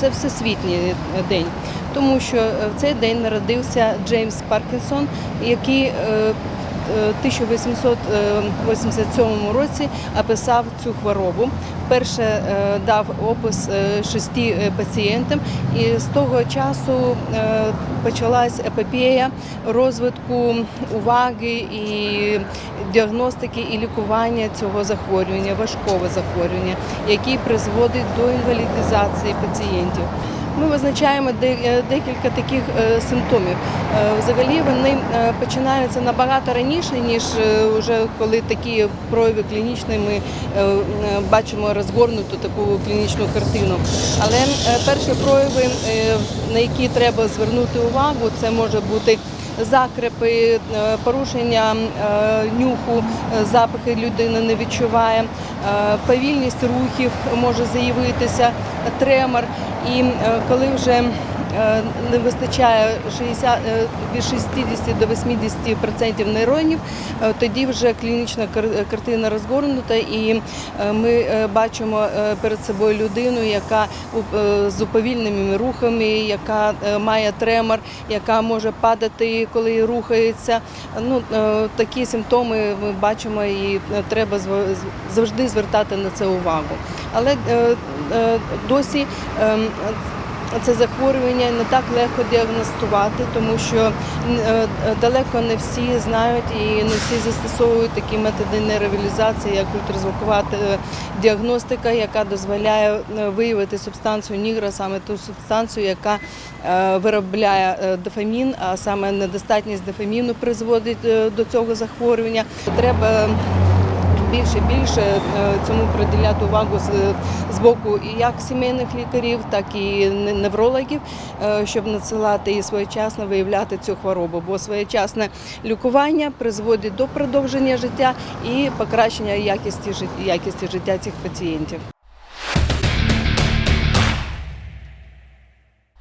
Це всесвітній день, тому що е, в цей день народився Джеймс Паркінсон, який е, е, 1887 році описав цю хворобу. Перше е, дав опис е, шести е, пацієнтам, і з того часу е, почалась епопея розвитку уваги і діагностики і лікування цього захворювання, важкого захворювання, який призводить до інвалідизації пацієнтів. Ми визначаємо е, декілька таких е, симптомів. Е, Взагалі вони починаються набагато раніше, ніж вже коли такі прояви клінічні ми бачимо розгорнуту таку клінічну картину. Але перші прояви, на які треба звернути увагу, це може бути закрепи, е, порушення е, нюху, е, запахи людина не відчуває, повільність рухів може заявитися, тремор. І коли вже не вистачає 60, е, від 60 до 80% нейронів, е, тоді вже клінічна кар- картина розгорнута, і е, ми е, бачимо е, перед собою людину, яка е, з уповільненими рухами, яка е, має тремор, яка може падати, коли рухається. Ну, е, такі симптоми ми бачимо і е, треба завжди звертати на це увагу. Але е, е, досі ем, це захворювання не так легко діагностувати, тому що е, далеко не всі знають і не всі застосовують такі методи нейровілізації, як ультразвукова е, діагностика, яка дозволяє е, виявити субстанцію нігра, саме ту субстанцію, яка е, виробляє е, дофамін, а саме недостатність дофаміну призводить е, до цього захворювання. Треба більше більше е, цьому приділяти увагу з, з боку і як сімейних лікарів, так і не- неврологів, е, щоб надсилати і своєчасно виявляти цю хворобу. Бо своєчасне лікування призводить до продовження життя і покращення якості якості життя цих пацієнтів.